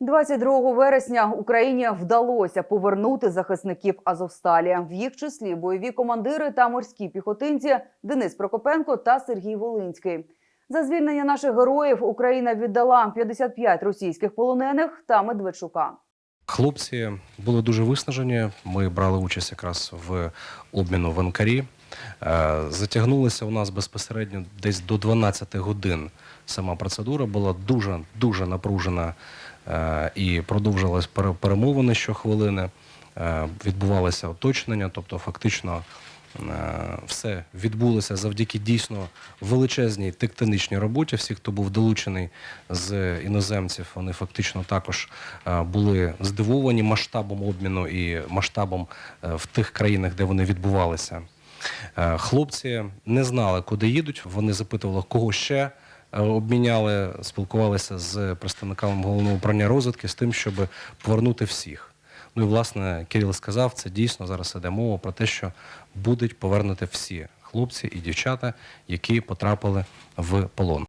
22 вересня Україні вдалося повернути захисників Азовсталі. В їх числі бойові командири та морські піхотинці Денис Прокопенко та Сергій Волинський. За звільнення наших героїв Україна віддала 55 російських полонених та Медведчука. Хлопці були дуже виснажені. Ми брали участь якраз в обміну в Анкарі. Е, Затягнулася у нас безпосередньо десь до 12 годин. Сама процедура була дуже дуже напружена е, і продовжилась перемовини щохвилини. Е, Відбувалося оточнення, тобто фактично все відбулося завдяки дійсно величезній тектонічній роботі. Всі, хто був долучений з іноземців, вони фактично також були здивовані масштабом обміну і масштабом в тих країнах, де вони відбувалися. Е, Хлопці не знали, куди їдуть. Вони запитували, кого ще е, обміняли, спілкувалися з представниками головного управління розвитки з тим, щоб повернути всіх. Ну і власне Кирил сказав, це дійсно зараз іде мова про те, що будуть повернути всі хлопці і дівчата, які потрапили в полон.